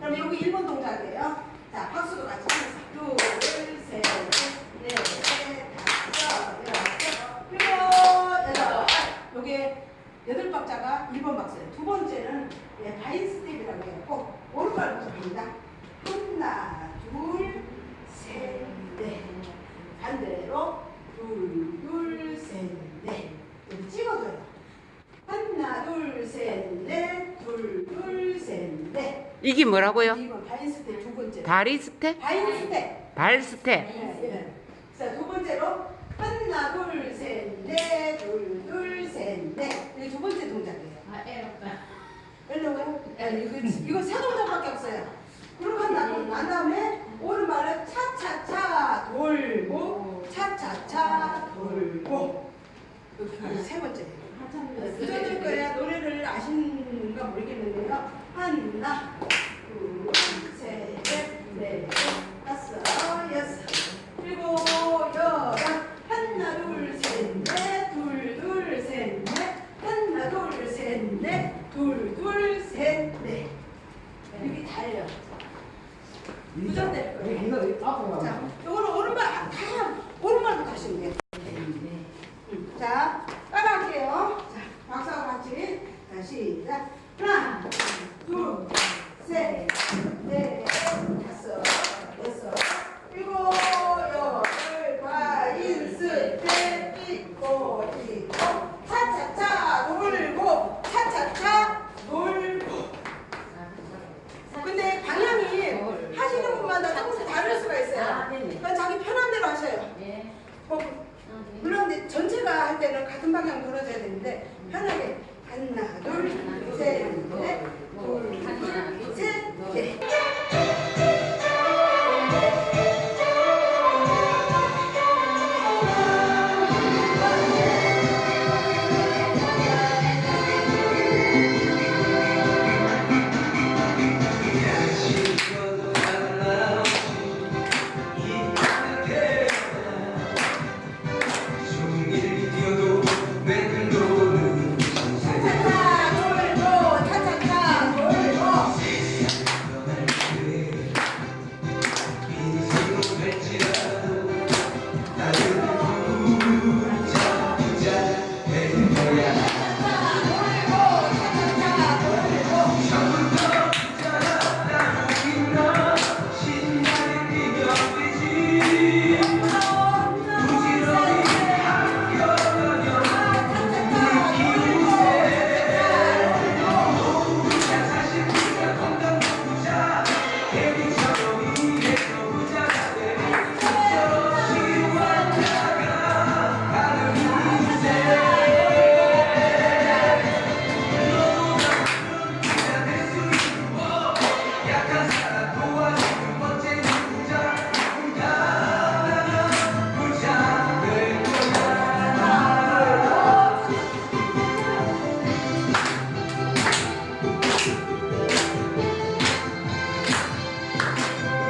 그럼 여기 1번 동작이에요. 자, 박수도 같이 하면서. 둘, 셋, 넷, 다섯, 여섯, 일곱, 여덟. 요게 여덟 박자가 1번 박자예요. 두 번째는 예, 바인 스텝이라고 해갖고, 오른발부터 갑니다. 하나, 둘, 셋, 넷. 반대로, 둘, 둘, 셋, 넷. 이렇게 찍어줘요. 하나, 둘, 셋, 넷. 이게 뭐라고요? 이번 바인 스텝 두 번째. 다리 스텝? 바인 스텝. 발 스텝. 네, 네. 자, 두 번째로 하나, 둘, 셋, 넷. 둘, 둘, 셋, 넷. 이게 두 번째 동작이에요. 아, 애롭다. 왜냐면 이거 이거 세 동작밖에 없어요. 그러고 한 다음 난 다음에 오른발을 차차차 돌고 차차차 돌고 이렇게 세 번째. 부정될 거야 노래를 아시는가 모르겠는데요. 하나, 둘, 셋, 넷, 다섯, 여섯, 일곱, 여덟, 하나, 둘, 셋, 넷, 둘, 둘, 셋, 넷, 하나, 둘, 셋, 넷, 둘, 둘, 셋, 넷. 여기 달려. 부정될 거예요. 이거 앞으로 자, 이거는 오른발 아, 그냥 오른발부터 하시면 돼요. 음, 자, 따라할게요. 자, 박수하고 같이. 자, 시작. 하나, 둘, 셋, 넷, 다섯, 여섯, 일곱, 여덟, 과인스, 넷, 있고, 있고, 차차차 놀고, 차차차 놀고. 근데 방향이 하시는 분마다 조금씩 다를 수가 있어요. 아, 네네. 그건 자기 편한 대로 하셔요. 물론 이제 전체가 할 때는 같은 방향 돌아줘야 되는데 편하게